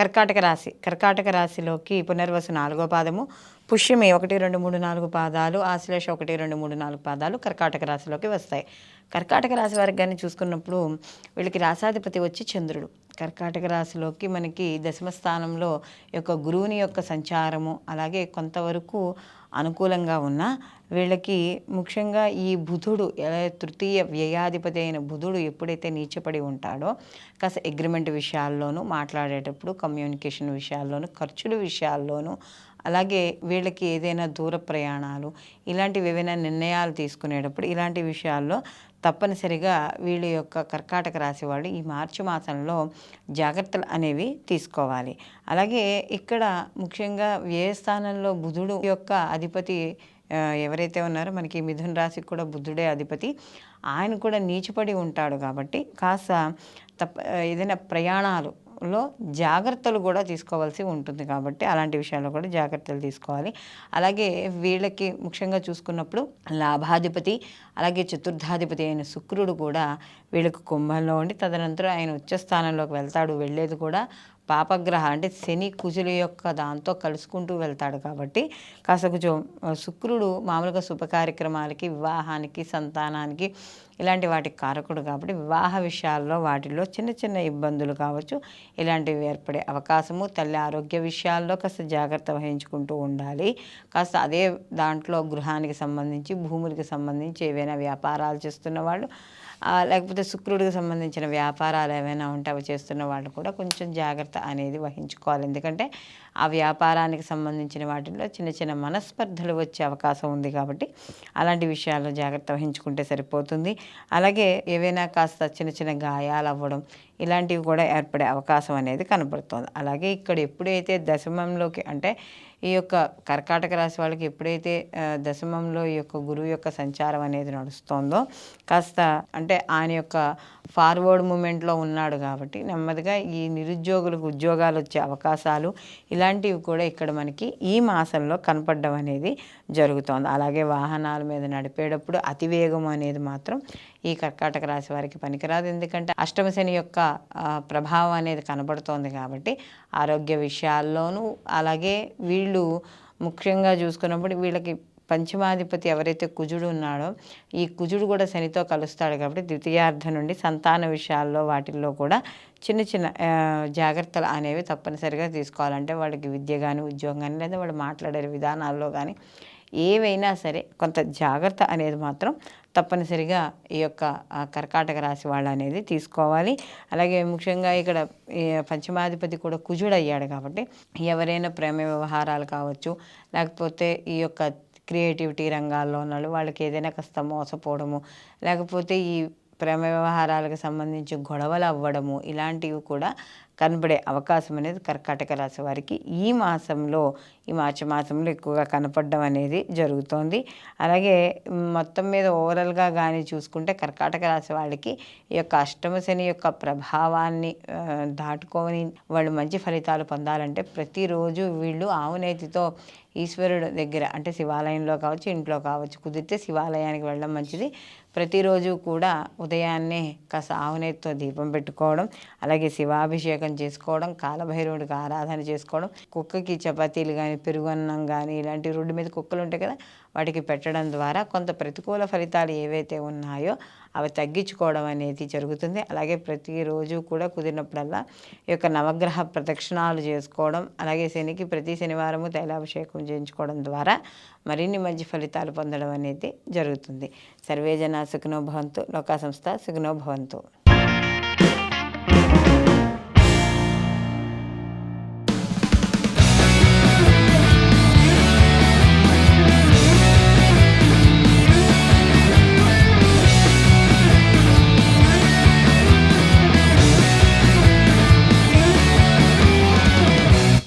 కర్కాటక రాశి. కర్కాటక రాశిలోకి పునర్వసు నాలుగో పాదము. పుష్యమి ఒకటి రెండు మూడు నాలుగు పాదాలు. ఆశ్లేష ఒకటి రెండు మూడు నాలుగు పాదాలు కర్కాటక రాశిలోకి వస్తాయి. కర్కాటక రాశి వారికి కానీ చూసుకున్నప్పుడు వీళ్ళకి రాసాధిపతి వచ్చి చంద్రుడు. కర్కాటక రాశిలోకి మనకి దశమ స్థానంలో యొక్క గురువుని యొక్క సంచారము అలాగే కొంతవరకు అనుకూలంగా ఉన్న వీళ్ళకి ముఖ్యంగా ఈ బుధుడు తృతీయ వ్యయాధిపతి అయిన బుధుడు ఎప్పుడైతే నీచపడి ఉంటాడో కాస్త అగ్రిమెంట్ విషయాల్లోనూ మాట్లాడేటప్పుడు కమ్యూనికేషన్ విషయాల్లోనూ ఖర్చుల విషయాల్లోనూ అలాగే వీళ్ళకి ఏదైనా దూర ప్రయాణాలు ఇలాంటివి ఏవైనా నిర్ణయాలు తీసుకునేటప్పుడు ఇలాంటి విషయాల్లో తప్పనిసరిగా వీళ్ళ యొక్క కర్కాటక రాశి వాళ్ళు ఈ మార్చి మాసంలో జాగ్రత్తలు అనేవి తీసుకోవాలి. అలాగే ఇక్కడ ముఖ్యంగా ఏ స్థానంలో బుధుడు యొక్క అధిపతి ఎవరైతే ఉన్నారో మనకి మిథున రాశికి కూడా బుద్ధుడే అధిపతి ఆయన కూడా నీచుపడి ఉంటాడు కాబట్టి కాస్త తప్ప ఏదైనా ప్రయాణాలు లో జాగ్రత్తలు కూడా తీసుకోవాల్సి ఉంటుంది కాబట్టి అలాంటి విషయాల్లో కూడా జాగ్రత్తలు తీసుకోవాలి. అలాగే వీళ్ళకి ముఖ్యంగా చూసుకున్నప్పుడు లాభాధిపతి అలాగే చతుర్థాధిపతి అయిన శుక్రుడు కూడా వీళ్ళకి కుంభంలో ఉండి తదనంతరం ఆయన ఉచ్చ స్థానంలోకి వెళ్తాడు. వెళ్ళేది కూడా పాపగ్రహ అంటే శని కుజుల యొక్క దాంతో కలుసుకుంటూ వెళ్తాడు కాబట్టి కాస్త కొంచెం శుక్రుడు మామూలుగా శుభ కార్యక్రమాలకి వివాహానికి సంతానానికి ఇలాంటి వాటికి కారకుడు కాబట్టి వివాహ విషయాల్లో వాటిలో చిన్న చిన్న ఇబ్బందులు కావచ్చు ఇలాంటివి ఏర్పడే అవకాశము. తల్లి ఆరోగ్య విషయాల్లో కాస్త జాగ్రత్త వహించుకుంటూ ఉండాలి. కాస్త అదే దాంట్లో గృహానికి సంబంధించి భూములకి సంబంధించి ఏవైనా వ్యాపారాలు చేస్తున్న వాళ్ళు లేకపోతే శుక్రుడికి సంబంధించిన వ్యాపారాలు ఏమైనా ఉంటే అవి చేస్తున్న వాళ్ళు కూడా కొంచెం జాగ్రత్త అనేది వహించుకోవాలి. ఎందుకంటే ఆ వ్యాపారానికి సంబంధించిన వాటిల్లో చిన్న చిన్న మనస్పర్ధలు వచ్చే అవకాశం ఉంది కాబట్టి అలాంటి విషయాల్లో జాగ్రత్త వహించుకుంటే సరిపోతుంది. అలాగే ఏవైనా కాస్త చిన్న చిన్న గాయాలు అవ్వడం ఇలాంటివి కూడా ఏర్పడే అవకాశం అనేది కనబడుతుంది. అలాగే ఇక్కడ ఎప్పుడైతే దశమంలోకి అంటే ఈ యొక్క కర్కాటక రాశి వాళ్ళకి ఎప్పుడైతే దశమంలో ఈ యొక్క గురువు యొక్క సంచారం అనేది నడుస్తోందో కాస్త అంటే ఆయన యొక్క ఫార్వర్డ్ మూమెంట్లో ఉన్నాడు కాబట్టి నెమ్మదిగా ఈ నిరుద్యోగులకు ఉద్యోగాలు వచ్చే అవకాశాలు ఇలాంటివి కూడా ఇక్కడ మనకి ఈ మాసంలో కనపడడం అనేది జరుగుతోంది. అలాగే వాహనాల మీద నడిపేటప్పుడు అతివేగం అనేది మాత్రం ఈ కర్కాటక రాశి వారికి పనికిరాదు. ఎందుకంటే అష్టమశని యొక్క ప్రభావం అనేది కనబడుతోంది కాబట్టి ఆరోగ్య విషయాల్లోనూ అలాగే వీళ్ళు ముఖ్యంగా చూసుకున్నప్పుడు వీళ్ళకి పంచమాధిపతి ఎవరైతే కుజుడు ఉన్నాడో ఈ కుజుడు కూడా శనితో కలుస్తాడు కాబట్టి ద్వితీయార్థం నుండి సంతాన విషయాల్లో వాటిల్లో కూడా చిన్న చిన్న జాగ్రత్తలు అనేవి తప్పనిసరిగా తీసుకోవాలంటే వాళ్ళకి విద్య కానీ ఉద్యోగం కానీ లేదా వాళ్ళు మాట్లాడే విధానాల్లో కానీ ఏవైనా సరే కొంత జాగ్రత్త అనేది మాత్రం తప్పనిసరిగా ఈ యొక్క కర్కాటక రాశి వాళ్ళు అనేది తీసుకోవాలి. అలాగే ముఖ్యంగా ఇక్కడ ఈ పంచమాధిపతి కూడా కుజుడు అయ్యాడు కాబట్టి ఎవరైనా ప్రేమ వ్యవహారాలు కావచ్చు లేకపోతే ఈ యొక్క క్రియేటివిటీ రంగాల్లో ఉన్నాడు వాళ్ళకి ఏదైనా కాస్త మోసపోవడము లేకపోతే ఈ ప్రేమ వ్యవహారాలకు సంబంధించి గొడవలు అవ్వడము ఇలాంటివి కూడా కనబడే అవకాశం అనేది కర్కాటక రాశి వారికి ఈ మాసంలో ఈ మార్చి మాసంలో ఎక్కువగా కనపడడం అనేది జరుగుతోంది. అలాగే మొత్తం మీద ఓవరాల్గా కానీ చూసుకుంటే కర్కాటక రాశి వాళ్ళకి ఈ యొక్క అష్టమ శని యొక్క ప్రభావాన్ని దాటుకొని వాళ్ళు మంచి ఫలితాలు పొందాలంటే ప్రతిరోజు వీళ్ళు ఆవునేతితో ఈశ్వరుడు దగ్గర అంటే శివాలయంలో కావచ్చు ఇంట్లో కావచ్చు కుదిరితే శివాలయానికి వెళ్ళడం మంచిది. ప్రతిరోజు కూడా ఉదయాన్నే కాస్త ఆవునేతితో దీపం పెట్టుకోవడం అలాగే శివాభిషేకం చేసుకోవడం కాలభైరవుడికి ఆరాధన చేసుకోవడం కుక్కకి చపాతీలు కానీ పెరుగన్నం కానీ ఇలాంటి రోడ్డు మీద కుక్కలు ఉంటాయి కదా వాటికి పెట్టడం ద్వారా కొంత ప్రతికూల ఫలితాలు ఏవైతే ఉన్నాయో అవి తగ్గించుకోవడం అనేది జరుగుతుంది. అలాగే ప్రతిరోజు కూడా కుదిరినప్పుడల్లా ఈ యొక్క నవగ్రహ ప్రదక్షిణాలు చేసుకోవడం అలాగే శనికి ప్రతి శనివారము తైలాభిషేకం చేయించుకోవడం ద్వారా మరిన్ని మంచి ఫలితాలు పొందడం అనేది జరుగుతుంది. సర్వేజన సుఖనోభవంతు భవంతు లోకా సంస్థ సుఖనోభవంతు